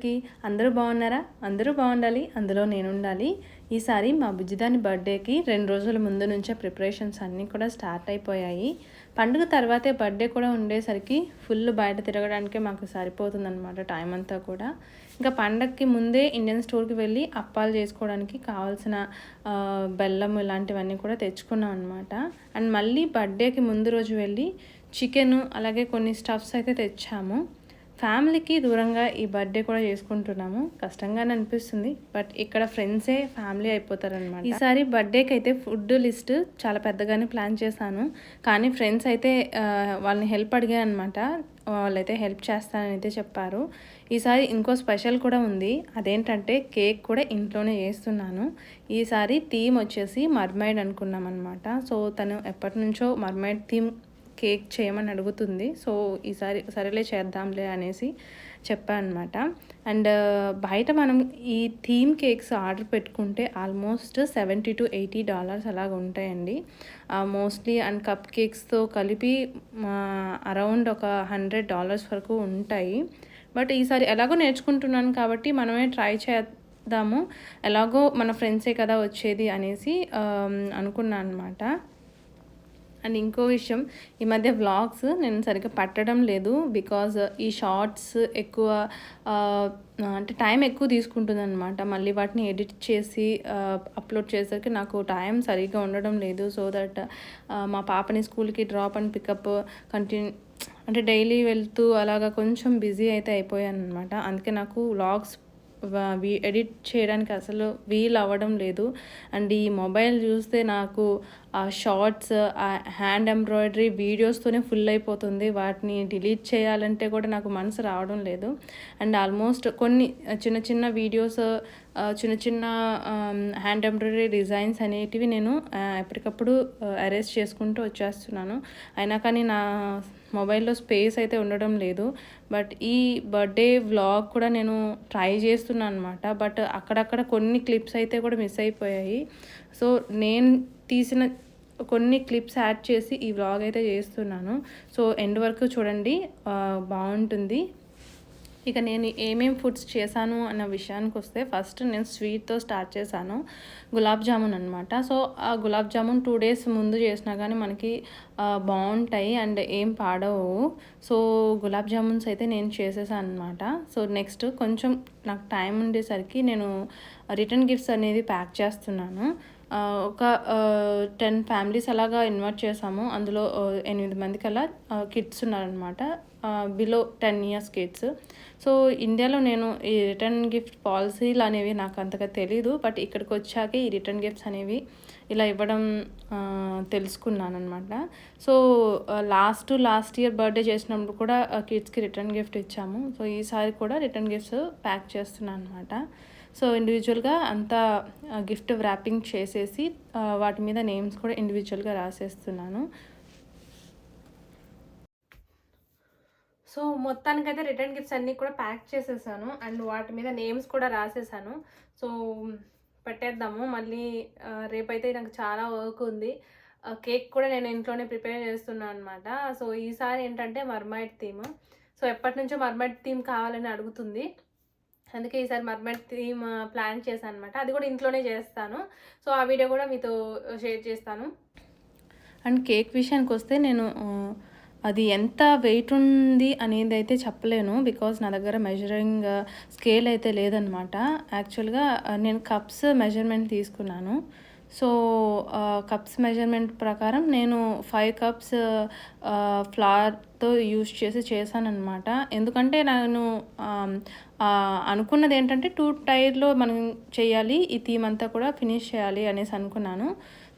అందరికీ. అందరూ బాగున్నారా? అందరూ బాగుండాలి. అందులో నేను ఉండాలి ఈసారి మా బుజ్జిదాని బర్త్డేకి రెండు రోజుల ముందు నుంచే ప్రిపరేషన్స్ అన్నీ కూడా స్టార్ట్ అయిపోయాయి. పండుగ తర్వాతే బర్త్డే కూడా ఉండేసరికి ఫుల్ బయట తిరగడానికే మాకు సరిపోతుందన్నమాట టైం అంతా కూడా. ఇంకా పండగకి ముందే ఇండియన్ స్టోర్కి వెళ్ళి అప్పాలు చేసుకోవడానికి కావాల్సిన బెల్లం ఇలాంటివన్నీ కూడా తెచ్చుకున్నాం అనమాట అండ్ మళ్ళీ బర్త్డేకి ముందు రోజు వెళ్ళి చికెను అలాగే కొన్ని స్టఫ్స్ అయితే తెచ్చాము. ఫ్యామిలీకి దూరంగా ఈ బర్త్డే కూడా చేసుకుంటున్నాము. కష్టంగానే అనిపిస్తుంది. బట్ ఇక్కడ ఫ్రెండ్సే ఫ్యామిలీ అయిపోతారనమాట ఈసారి బర్త్డేకి అయితే ఫుడ్ లిస్ట్ చాలా పెద్దగానే ప్లాన్ చేశాను. కానీ ఫ్రెండ్స్ అయితే వాళ్ళని హెల్ప్ అడిగాను అనమాట వాళ్ళైతే హెల్ప్ చేస్తానని అయితే చెప్పారు. ఈసారి ఇంకో స్పెషల్ కూడా ఉంది. అదేంటంటే కేక్ కూడా ఇంట్లోనే చేస్తున్నాను. ఈసారి థీమ్ వచ్చేసి మర్మైడ్ అనుకున్నాం అనమాట సో తను ఎప్పటి నుంచో మర్మైడ్ థీమ్ కేక్ చేయమని అడుగుతుంది. సో ఈసారి సరేలే చేద్దాంలే అనేసి చెప్పానమాట. అండ్ బయట మనం ఈ థీమ్ కేక్స్ ఆర్డర్ పెట్టుకుంటే almost seventy to eighty dollars అలాగ ఉంటాయండి. మోస్ట్లీ అండ్ కప్ కేక్స్తో కలిపి అరౌండ్ ఒక హండ్రెడ్ డాలర్స్ వరకు ఉంటాయి. బట్ ఈసారి ఎలాగో నేర్చుకుంటున్నాను కాబట్టి మనమే ట్రై చేద్దాము. ఎలాగో మన ఫ్రెండ్సే కదా వచ్చేది అనేసి అనుకున్నాను అనమాట అండ్ ఇంకో విషయం ఈ మధ్య వ్లాగ్స్ నేను సరిగ్గా పట్టడం లేదు బికాజ్ ఈ షార్ట్స్ ఎక్కువ అంటే టైం ఎక్కువ తీసుకుంటుంది అనమాట మళ్ళీ వాటిని ఎడిట్ చేసి అప్లోడ్ చేసరికి నాకు టైం సరిగ్గా ఉండడం లేదు. సో దట్ మా పాపని స్కూల్కి డ్రాప్ అండ్ పికప్ కంటిన్యూ అంటే డైలీ వెళ్తూ అలాగా కొంచెం బిజీ అయితే అయిపోయాను అనమాట అందుకే నాకు వ్లాగ్స్ ఎడిట్ చేయడానికి అసలు వీలు అవ్వడం లేదు. అండ్ ఈ మొబైల్ చూస్తే నాకు ఆ షార్ట్స్ ఆ హ్యాండ్ ఎంబ్రాయిడరీ వీడియోస్తోనే ఫుల్ అయిపోతుంది. వాటిని డిలీట్ చేయాలంటే కూడా నాకు మనసు రావడం లేదు. అండ్ ఆల్మోస్ట్ కొన్ని చిన్న చిన్న వీడియోస్ చిన్న చిన్న హ్యాండ్ ఎంబ్రాయిడరీ డిజైన్స్ అనేటివి నేను ఎప్పటికప్పుడు అరేంజ్ చేసుకుంటూ వచ్చేస్తున్నాను. అయినా కానీ నా మొబైల్లో స్పేస్ అయితే ఉండడం లేదు. బట్ ఈ బర్త్డే వ్లాగ్ కూడా నేను ట్రై చేస్తున్నాను అనమాట బట్ అక్కడక్కడ కొన్ని క్లిప్స్ అయితే కూడా మిస్ అయిపోయాయి. సో నేను తీసిన కొన్ని క్లిప్స్ యాడ్ చేసి ఈ వ్లాగ్ అయితే చేస్తున్నాను. సో ఎండ్ వరకు చూడండి. బాగుంటుంది. ఇక నేను ఏమేం ఫుడ్స్ చేశాను అన్న విషయానికి వస్తే ఫస్ట్ నేను స్వీట్తో స్టార్ట్ చేశాను. గులాబ్ జామున్ అనమాట సో ఆ గులాబ్ జామున్ టూ డేస్ ముందు చేసినా కానీ మనకి బాగుంటాయి అండ్ ఏం పాడవు. సో గులాబ్ జామున్స్ అయితే నేను చేసేసాను అనమాట సో నెక్స్ట్ కొంచెం నాకు టైం ఉండేసరికి నేను రిటర్న్ గిఫ్ట్స్ అనేది ప్యాక్ చేస్తున్నాను. ఒక టెన్ ఫ్యామిలీస్ అలాగా ఇన్వైట్ చేసాము అందులో ఎనిమిది మందికి అలా కిడ్స్ ఉన్నారనమాట below ten years kids so ఇండియాలో నేను ఈ రిటర్న్ గిఫ్ట్ పాలసీలు అనేవి నాకు అంతగా తెలీదు. బట్ ఇక్కడికి వచ్చాక ఈ రిటర్న్ గిఫ్ట్స్ అనేవి ఇలా ఇవ్వడం తెలుసుకున్నాను అనమాట so last last year birthday చేసినప్పుడు కూడా కిడ్స్కి రిటర్న్ గిఫ్ట్ ఇచ్చాము. సో ఈసారి కూడా రిటర్న్ గిఫ్ట్స్ ప్యాక్ చేస్తున్నాను అనమాట సో ఇండివిజువల్గా అంతా గిఫ్ట్ ర్యాపింగ్ చేసేసి వాటి మీద నేమ్స్ కూడా ఇండివిజువల్గా రాసేస్తున్నాను. సో మొత్తానికైతే రిటర్న్ గిఫ్ట్స్ అన్నీ కూడా ప్యాక్ చేసేసాను. అండ్ వాటి మీద నేమ్స్ కూడా రాసేసాను. సో పెట్టేద్దాము. మళ్ళీ రేపైతే నాకు చాలా వర్క్ ఉంది. కేక్ కూడా నేను ఇంట్లోనే ప్రిపేర్ చేస్తున్నాను అనమాట సో ఈసారి ఏంటంటే మర్మైడ్ థీమ్ సో ఎప్పటి నుంచో మర్మైడ్ థీమ్ కావాలని అడుగుతుంది. అందుకే ఈసారి మర్మైడ్ థీమ్ ప్లాన్ చేశాను అనమాట అది కూడా ఇంట్లోనే చేస్తాను. సో ఆ వీడియో కూడా మీతో షేర్ చేస్తాను. అండ్ కేక్ విషయానికి వస్తే నేను అది ఎంత వెయిట్ ఉంది అనేది అయితే చెప్పలేను. బికాజ్ నా దగ్గర మెజరింగ్ స్కేల్ అయితే లేదనమాట యాక్చువల్గా నేను కప్స్ మెజర్మెంట్ తీసుకున్నాను. సో కప్స్ మెజర్మెంట్ ప్రకారం నేను ఫైవ్ కప్స్ ఫ్లవర్తో యూస్ చేసి చేశానన్నమాట. ఎందుకంటే నేను అనుకున్నది ఏంటంటే టూ టైర్లో మనం చేయాలి ఈ థీమ్ అంతా కూడా ఫినిష్ చేయాలి అనేసి అనుకున్నాను.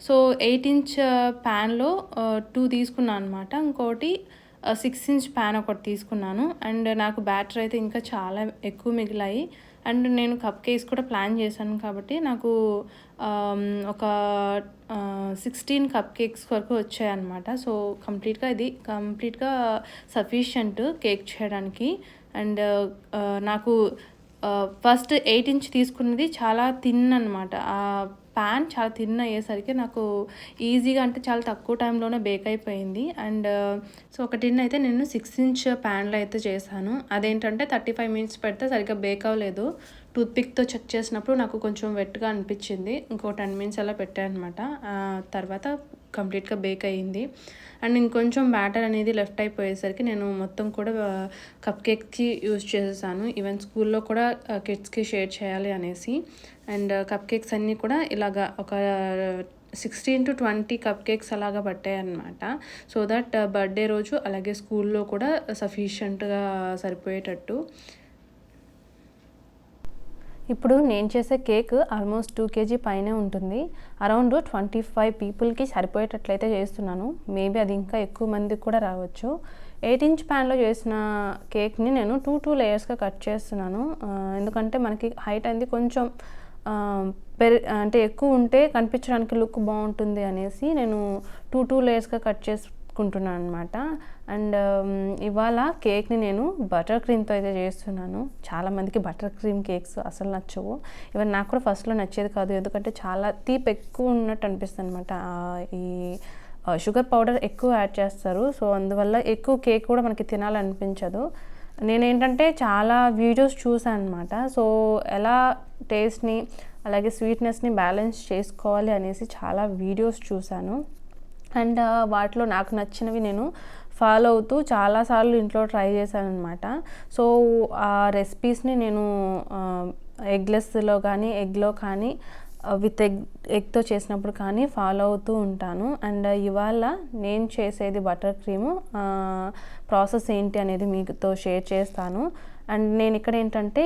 సో ఎయిట్ ఇంచ్ ప్యాన్లో టూ తీసుకున్నాను అనమాట ఇంకోటి సిక్స్ ఇంచ్ ప్యాన్ ఒకటి తీసుకున్నాను. అండ్ నాకు బ్యాటర్ అయితే ఇంకా చాలా ఎక్కువ మిగిలాయి. అండ్ నేను కప్ కేస్ కూడా ప్లాన్ చేశాను కాబట్టి నాకు ఒక సిక్స్టీన్ కప్ కేక్స్ వరకు వచ్చాయన్నమాట. సో కంప్లీట్గా ఇది కంప్లీట్గా సఫిషియంట్ కేక్ చేయడానికి. అండ్ నాకు ఫస్ట్ ఎయిట్ ఇంచ్ తీసుకున్నది చాలా థిన్ అనమాట ప్యాన్ చాలా థిన్ అయ్యేసరికి నాకు ఈజీగా అంటే చాలా తక్కువ టైంలోనే బేక్ అయిపోయింది. అండ్ సో ఒక టిన్ అయితే నేను సిక్స్ ఇంచ్ ప్యాన్లో అయితే చేశాను. అదేంటంటే థర్టీ ఫైవ్ మినిట్స్ పెడితే సరిగ్గా బేక్ అవ్వలేదు. టూత్పిక్తో చెక్ చేసినప్పుడు నాకు కొంచెం వెట్గా అనిపించింది. ఇంకో టెన్ మినిట్స్ అలా పెట్టాను అనమాట తర్వాత కంప్లీట్గా బేక్ అయ్యింది. అండ్ ఇంకొంచెం బ్యాటర్ అనేది లెఫ్ట్ అయిపోయేసరికి నేను మొత్తం కూడా కప్ కేక్కి యూజ్ చేసేసాను. ఈవెన్ స్కూల్లో కూడా కిడ్స్కి షేర్ చేయాలి అనేసి. అండ్ కప్ కేక్స్ అన్నీ కూడా ఇలాగా ఒక sixteen to twenty cupcakes అలాగా పట్టాయి అనమాట సో దట్ బర్త్డే రోజు అలాగే స్కూల్లో కూడా సఫిషియంట్గా సరిపోయేటట్టు. ఇప్పుడు నేను చేసే కేక్ ఆల్మోస్ట్ టూ కేజీ పైనే ఉంటుంది. అరౌండ్ ట్వంటీ ఫైవ్ పీపుల్కి సరిపోయేటట్లయితే చేస్తున్నాను. మేబీ అది ఇంకా ఎక్కువ మందికి కూడా రావచ్చు. ఎయిట్ ఇంచ్ ప్యాన్లో చేసిన కేక్ని నేను టూ టూ లేయర్స్గా కట్ చేస్తున్నాను. ఎందుకంటే మనకి హైట్ అనేది కొంచెం పెరి అంటే ఎక్కువ ఉంటే కనిపించడానికి లుక్ బాగుంటుంది అనేసి నేను టూ టూ లేయర్స్గా కట్ చేసుకుంటున్నాను అనమాట అండ్ ఇవాళ కేక్ని నేను బటర్ క్రీమ్తో అయితే చేస్తున్నాను. చాలామందికి బటర్ క్రీమ్ కేక్స్ అసలు నచ్చవు. ఇవన్నీ నాకు కూడా ఫస్ట్లో నచ్చేది కాదు. ఎందుకంటే చాలా తీపి ఎక్కువ ఉన్నట్టు అనిపిస్తుంది అనమాట ఈ షుగర్ పౌడర్ ఎక్కువ యాడ్ చేస్తారు. సో అందువల్ల ఎక్కువ కేక్ కూడా మనకి తినాలనిపించదు. నేనేంటంటే చాలా వీడియోస్ చూసాను అనమాట సో ఎలా టేస్ట్ని అలాగే స్వీట్నెస్ని బ్యాలెన్స్ చేసుకోవాలి అనేసి చాలా వీడియోస్ చూశాను. అండ్ వాటిలో నాకు నచ్చినవి నేను ఫాలో అవుతూ చాలాసార్లు ఇంట్లో ట్రై చేశాను అనమాట సో ఆ రెసిపీస్ని నేను ఎగ్లెస్లో కానీ ఎగ్లో కానీ విత్ ఎగ్ ఎగ్తో చేసినప్పుడు కానీ ఫాలో అవుతూ ఉంటాను. అండ్ ఇవాళ నేను చేసేది బటర్ క్రీము ప్రాసెస్ ఏంటి అనేది మీతో షేర్ చేస్తాను. అండ్ నేను ఇక్కడ ఏంటంటే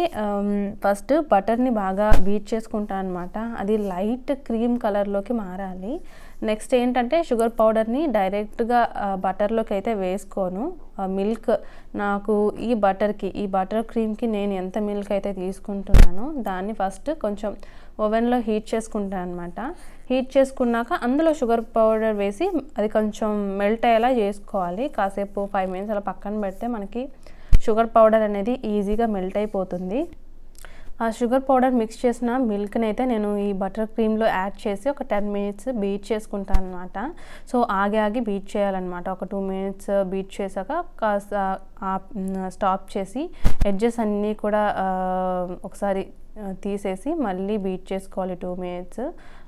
ఫస్ట్ బటర్ని బాగా బీట్ చేసుకుంటాను అనమాట అది లైట్ క్రీమ్ కలర్లోకి మారాలి. నెక్స్ట్ ఏంటంటే షుగర్ పౌడర్ని డైరెక్ట్గా బటర్లోకి అయితే వేసుకోను. మిల్క్ నాకు ఈ బటర్కి ఈ బటర్ క్రీమ్కి నేను ఎంత మిల్క్ అయితే తీసుకుంటున్నానో దాన్ని ఫస్ట్ కొంచెం ఓవెన్లో హీట్ చేసుకుంటాను అనమాట హీట్ చేసుకున్నాక అందులో షుగర్ పౌడర్ వేసి అది కొంచెం మెల్ట్ అయ్యేలా చేసుకోవాలి. కాసేపు ఫైవ్ మినిట్స్ అలా పక్కన పెడితే మనకి షుగర్ పౌడర్ అనేది ఈజీగా మెల్ట్ అయిపోతుంది. ఆ షుగర్ పౌడర్ మిక్స్ చేసిన మిల్క్ని అయితే నేను ఈ బటర్ క్రీమ్లో యాడ్ చేసి ఒక టెన్ మినిట్స్ బీట్ చేసుకుంటాను అనమాట సో ఆగి ఆగి బీట్ చేయాలన్నమాట. ఒక టూ మినిట్స్ బీట్ చేశాక కాస్త స్టాప్ చేసి ఎడ్జెస్ అన్నీ కూడా ఒకసారి తీసేసి మళ్ళీ బీట్ చేసుకోవాలి టూ మినిట్స్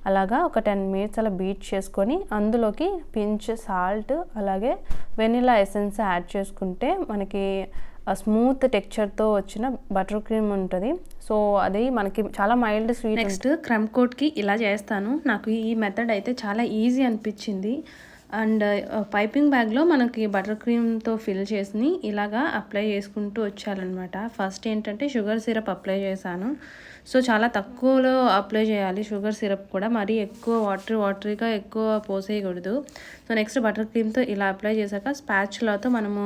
అలాగా ఒక టెన్ మినిట్స్ అలా బీట్ చేసుకొని అందులోకి పించ్ సాల్ట్ అలాగే వెనిలా ఎసెన్స్ యాడ్ చేసుకుంటే మనకి స్మూత్ టెక్చర్తో వచ్చిన బటర్ క్రీమ్ ఉంటుంది. సో అది మనకి చాలా మైల్డ్ స్వీట్ నెక్స్ట్ క్రమ్ కోట్కి ఇలా చేస్తాను. నాకు ఈ మెథడ్ అయితే చాలా ఈజీ అనిపించింది. అండ్ పైపింగ్ బ్యాగ్లో మనకి బటర్ క్రీమ్తో ఫిల్ చేసి ఇలాగా అప్లై చేసుకుంటూ వచ్చారనమాట ఫస్ట్ ఏంటంటే షుగర్ సిరప్ అప్లై చేశాను. సో చాలా తక్కువలో అప్లై చేయాలి. షుగర్ సిరప్ కూడా మరీ ఎక్కువ వాటర్ వాటరీగా ఎక్కువ పోసేయకూడదు. సో నెక్స్ట్ బటర్ క్రీమ్తో ఇలా అప్లై చేశాక స్పాచ్లతో మనము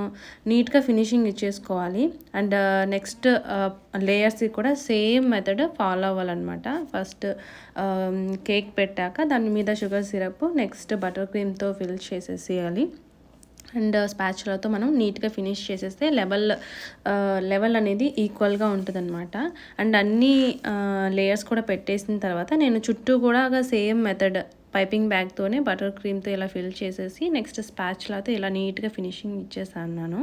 నీట్గా ఫినిషింగ్ ఇచ్చేసుకోవాలి. అండ్ నెక్స్ట్ లేయర్స్కి కూడా సేమ్ మెథడ్ ఫాలో అవ్వాలన్నమాట. ఫస్ట్ కేక్ um, పెట్టాక దాని మీద షుగర్ సిరప్ నెక్స్ట్ బటర్ క్రీమ్తో ఫిల్ చేసేసేయాలి. అండ్ స్పాచులతో మనం నీట్గా ఫినిష్ చేసేస్తే లెవెల్ లెవెల్ అనేది ఈక్వల్గా ఉంటుందన్నమాట. అండ్ అన్ని లేయర్స్ కూడా పెట్టేసిన తర్వాత నేను చుట్టూ కూడా సేమ్ మెథడ్ పైపింగ్ బ్యాగ్తోనే బటర్ క్రీమ్తో ఇలా ఫిల్ చేసేసి నెక్స్ట్ స్పాచ్లతో ఇలా నీట్గా ఫినిషింగ్ ఇచ్చేసాను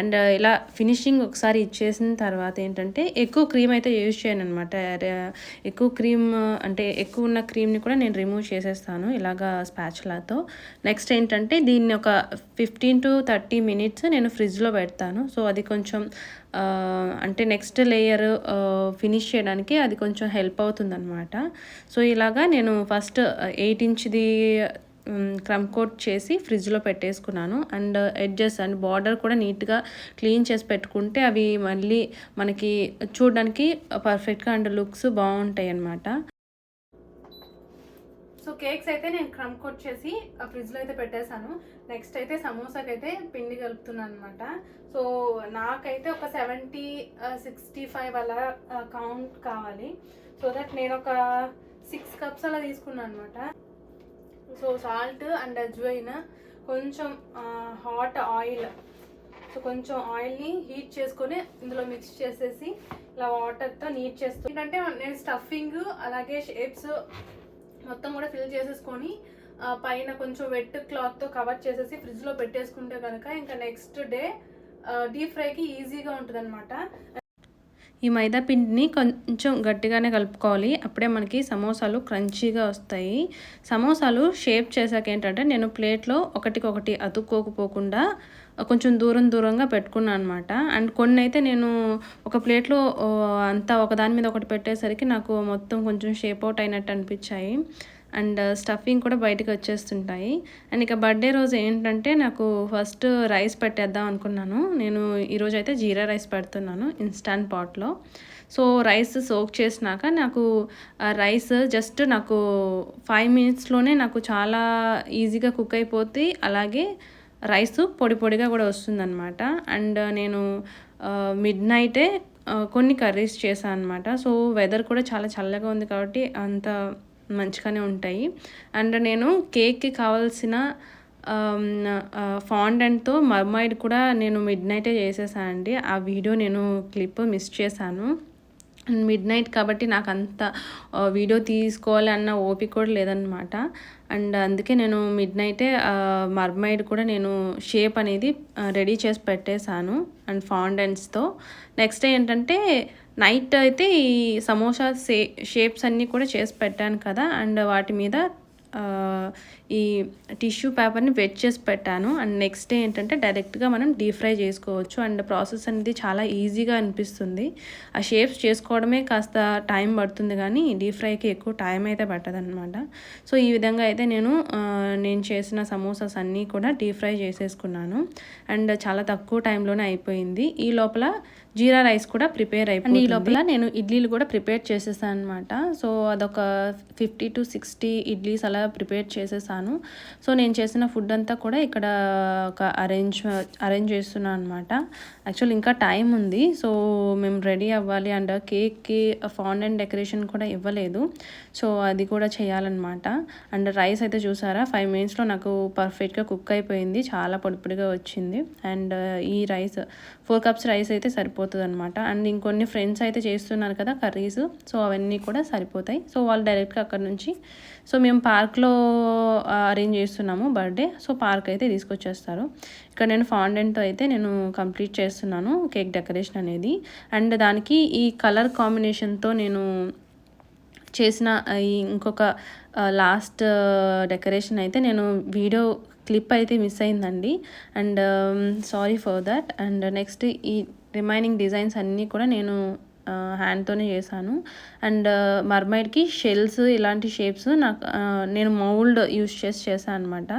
అండ్ ఇలా ఫినిషింగ్ ఒకసారి ఇచ్చేసిన తర్వాత ఏంటంటే ఎక్కువ క్రీమ్ అయితే యూజ్ చేయను అనమాట ఎక్కువ క్రీమ్ అంటే ఎక్కువ ఉన్న క్రీమ్ని కూడా నేను రిమూవ్ చేసేస్తాను ఇలాగా స్పాచ్లాతో. నెక్స్ట్ ఏంటంటే దీన్ని ఒక ఫిఫ్టీన్ టు థర్టీ మినిట్స్ నేను ఫ్రిడ్జ్లో పెడతాను. సో అది కొంచెం అంటే నెక్స్ట్ లేయర్ ఫినిష్ చేయడానికి అది కొంచెం హెల్ప్ అవుతుందన్నమాట. సో ఇలాగా నేను ఫస్ట్ ఎయిట్ ఇంచ్ది క్రమ్ కోట్ చేసి ఫ్రిడ్జ్లో పెట్టేసుకున్నాను. అండ్ ఎడ్జెస్ అండ్ బార్డర్ కూడా నీట్గా క్లీన్ చేసి పెట్టుకుంటే అవి మళ్ళీ మనకి చూడడానికి పర్ఫెక్ట్గా అండ్ లుక్స్ బాగుంటాయి అన్నమాట. సో కేక్స్ అయితే నేను క్రమ్ కోట్ చేసి ఫ్రిడ్జ్లో అయితే పెట్టేశాను. నెక్స్ట్ అయితే సమోసాకి అయితే పిండి కలుపుతున్నాను అనమాట సో నాకైతే ఒక సెవెంటీ సిక్స్టీ ఫైవ్ అలా కౌంట్ కావాలి. సో దట్ నేను ఒక సిక్స్ కప్స్ అలా తీసుకున్నాను అనమాట సో సాల్ట్ అండ్ అజ్వైన్ కొంచెం హాట్ ఆయిల్ సో కొంచెం ఆయిల్ని హీట్ చేసుకొని ఇందులో మిక్స్ చేసేసి ఇలా వాటర్తో నీట్ చేస్తాను ఏంటంటే నేను స్టఫింగ్ అలాగే షేప్స్ మొత్తం కూడా ఫిల్ చేసేసుకొని పైన కొంచెం వెట్ క్లాత్తో కవర్ చేసేసి ఫ్రిడ్జ్లో పెట్టేసుకుంటే కనుక ఇంకా నెక్స్ట్ డే డీప్ ఫ్రైకి ఈజీగా ఉంటుంది ఈ మైదా పిండిని కొంచెం గట్టిగానే కలుపుకోవాలి. అప్పుడే మనకి సమోసాలు క్రంచీగా వస్తాయి. సమోసాలు షేప్ చేశాక ఏంటంటే నేను ప్లేట్లో ఒకటికొకటి అతుక్కోకపోకుండా కొంచెం దూరం దూరంగా పెట్టుకున్నాను అనమాట అండ్ కొన్ని అయితే నేను ఒక ప్లేట్లో అంతా ఒకదాని మీద ఒకటి పెట్టేసరికి నాకు మొత్తం కొంచెం షేప్ అవుట్ అయినట్టు అనిపించాయి. అండ్ uh, స్టఫింగ్ కూడా బయటకు వచ్చేస్తుంటాయి. అండ్ ఇక బర్త్డే రోజు ఏంటంటే నాకు ఫస్ట్ రైస్ పెట్టేద్దాం అనుకున్నాను. నేను ఈరోజు అయితే జీరా రైస్ పెడుతున్నాను ఇన్స్టాంట్ పాట్లో సో రైస్ సోక్ చేసినాక నాకు రైస్ జస్ట్ నాకు ఫైవ్ మినిట్స్లోనే నాకు చాలా ఈజీగా కుక్ అయిపోతే అలాగే రైస్ పొడి పొడిగా కూడా వస్తుందన్నమాట. అండ్ నేను మిడ్ నైటే కొన్ని కర్రీస్ చేశాను అనమాట సో వెదర్ కూడా చాలా చల్లగా ఉంది కాబట్టి అంత మంచిగానే ఉంటాయి. అండ్ నేను కేక్కి కావాల్సిన ఫాండెంట్తో మర్మైడ్ కూడా నేను మిడ్ నైటే చేసేసానండి. ఆ వీడియో నేను క్లిప్ మిస్ చేశాను. మిడ్ నైట్ కాబట్టి నాకు అంత వీడియో తీసుకోవాలి అన్న ఓపిక కూడా లేదనమాట అండ్ అందుకే నేను మిడ్ నైటే మర్మైడ్ కూడా నేను షేప్ అనేది రెడీ చేసి పెట్టేశాను అండ్ ఫాండెంట్స్తో. నెక్స్ట్ ఏంటంటే నైట్ అయితే ఈ సమోసా షేప్స్ అన్నీ కూడా చేసి పెట్టాను కదా అండ్ వాటి మీద ఈ టిష్యూ పేపర్ని వెట్ చేసి పెట్టాను. అండ్ నెక్స్ట్ డే ఏంటంటే డైరెక్ట్గా మనం డీప్ ఫ్రై చేసుకోవచ్చు. అండ్ ప్రాసెస్ అనేది చాలా ఈజీగా అనిపిస్తుంది. ఆ షేప్స్ చేసుకోవడమే కాస్త టైం పడుతుంది కానీ డీప్ ఫ్రైకి ఎక్కువ టైం అయితే పట్టదనమాట సో ఈ విధంగా అయితే నేను నేను చేసిన సమోసాస్ అన్నీ కూడా డీప్ ఫ్రై చేసేసుకున్నాను. అండ్ చాలా తక్కువ టైంలోనే అయిపోయింది. ఈ లోపల జీరా రైస్ కూడా ప్రిపేర్ అయిపోయింది ఈ లోపల నేను ఇడ్లీలు కూడా ప్రిపేర్ చేసేసాను అనమాట సో అదొక ఫిఫ్టీ టు సిక్స్టీ ఇడ్లీస్ అలా ప్రిపేర్ చేసేసాను. సో నేను చేసిన ఫుడ్ అంతా కూడా ఇక్కడ ఒక అరేంజ్ అరేంజ్ చేస్తున్నాను అనమాట యాక్చువల్ ఇంకా టైం ఉంది. సో మేము రెడీ అవ్వాలి అండ్ కేక్కి ఫాండ్ అండ్ డెకరేషన్ కూడా ఇవ్వలేదు. సో అది కూడా చేయాలన్నమాట. అండ్ రైస్ అయితే చూసారా? ఫైవ్ మినిట్స్లో నాకు పర్ఫెక్ట్గా కుక్ అయిపోయింది. చాలా పొడిపొడిగా వచ్చింది. అండ్ ఈ రైస్ ఫోర్ కప్స్ రైస్ అయితే సరిపోతుంది అనమాట అండ్ ఇంకొన్ని ఫ్రెండ్స్ అయితే చేస్తున్నారు కదా కర్రీస్. సో అవన్నీ కూడా సరిపోతాయి. సో వాళ్ళు డైరెక్ట్గా అక్కడ నుంచి సో మేము పార్క్లో అరేంజ్ చేస్తున్నాము బర్త్డే. సో పార్క్ అయితే తీసుకొచ్చేస్తారు. ఇక్కడ నేను ఫాండెంట్తో అయితే నేను కంప్లీట్ చేస్తున్నాను కేక్ డెకరేషన్ అనేది. అండ్ దానికి ఈ కలర్ కాంబినేషన్తో నేను చేసిన ఈ ఇంకొక లాస్ట్ డెకరేషన్ అయితే నేను వీడియో క్లిప్ అయితే మిస్ అయిందండి. And sorry for that and next ఈ రిమైనింగ్ డిజైన్స్ అన్నీ కూడా నేను హ్యాండ్తోనే చేశాను. అండ్ మర్మైడ్కి షెల్స్ ఇలాంటి షేప్స్ నాకు నేను మౌల్డ్ యూస్ చేసి చేశాను అనమాట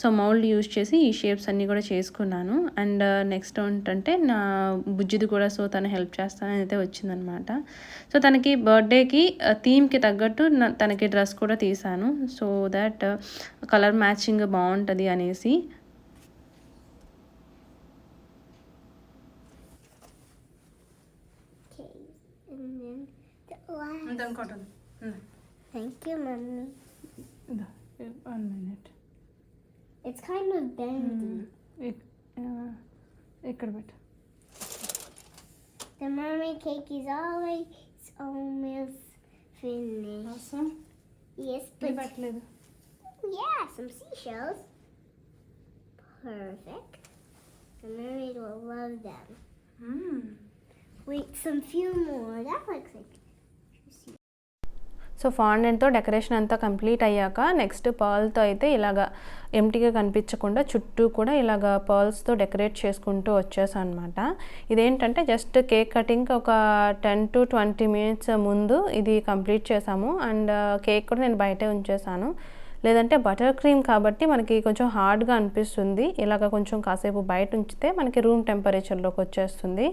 సో మౌల్డ్ యూస్ చేసి ఈ షేప్స్ అన్నీ కూడా చేసుకున్నాను. అండ్ నెక్స్ట్ uh, ఏంటంటే నా బుజ్జిది కూడా సో తను హెల్ప్ చేస్తానని అయితే వచ్చిందనమాట సో తనకి బర్త్డేకి థీమ్కి తగ్గట్టు తనకి డ్రెస్ కూడా తీసాను సో దట్ కలర్ మ్యాచింగ్ బాగుంటుంది అనేసి. the last. Thank you, mommy. One minute It's kind of bendy. ఇక్కడ పెట్టు The mermaid cake is always almost finished. Yes, but పెట్టలేదు yeah, some seashells. Perfect. The mermaid will love them. Wait, some few more. That looks like. so ఫాండెంట్తో decoration అంతా complete అయ్యాక next పర్ల్తో అయితే ఇలాగా ఎంటీగా కనిపించకుండా చుట్టూ కూడా ఇలాగ పర్ల్స్తో డెకరేట్ చేసుకుంటూ వచ్చేసాను అనమాట ఇదేంటంటే జస్ట్ కేక్ కటింగ్ ఒక టెన్ టు ట్వంటీ మినిట్స్ ముందు ఇది కంప్లీట్ చేసాము. అండ్ కేక్ కూడా నేను బయటే ఉంచేసాను. లేదంటే బటర్ క్రీమ్ కాబట్టి మనకి కొంచెం హార్డ్గా అనిపిస్తుంది. ఇలాగ కొంచెం కాసేపు బయట ఉంచితే మనకి రూమ్ టెంపరేచర్లోకి వచ్చేస్తుంది.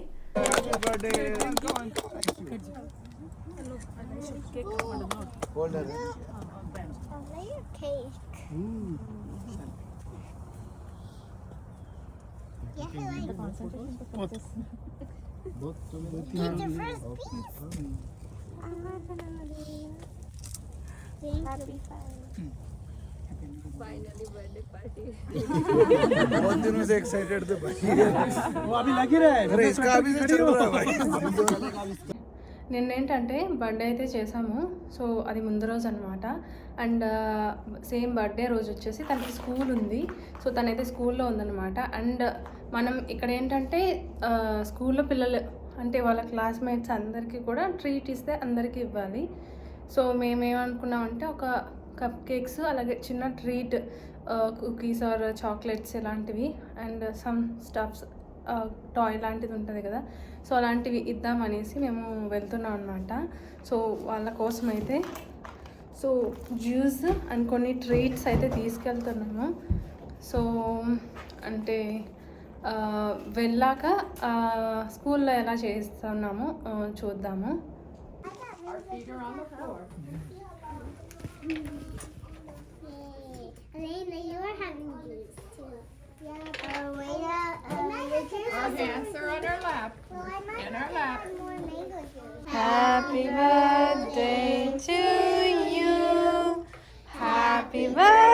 I'm not gonna do Thank you. बहुत दिनों से एक्साइटेड थे भाई वो अभी लग ही रहा है अरे इसका अभी से चल रहा है भाई నిన్నేంటంటే బర్త్డే అయితే చేసాము సో అది ముందు రోజు అనమాట అండ్ సేమ్ బర్త్డే రోజు వచ్చేసి తనకి స్కూల్ ఉంది. సో తనైతే స్కూల్లో ఉందనమాట అండ్ మనం ఇక్కడ ఏంటంటే స్కూల్లో పిల్లలు అంటే వాళ్ళ క్లాస్మేట్స్ అందరికీ కూడా ట్రీట్ ఇస్తే అందరికీ ఇవ్వాలి. సో మేమేమనుకున్నామంటే ఒక కప్ కేక్స్ అలాగే చిన్న ట్రీట్ కుకీస్ ఆర్ చాక్లెట్స్ ఇలాంటివి అండ్ సమ్ స్టఫ్స్ టాయ్ లాంటిది ఉంటుంది కదా. సో అలాంటివి ఇద్దామనేసి మేము వెళ్తున్నాం అనమాట సో వాళ్ళ కోసం అయితే సో జ్యూస్ అండ్ కొన్ని ట్రీట్స్ అయితే తీసుకెళ్తున్నాము. సో అంటే వెళ్ళాక స్కూల్లో ఎలా చేస్తున్నామో చూద్దాము. Elena, you are having juice. Our hands are on our lap. In our lap. Happy birthday to you. Happy birthday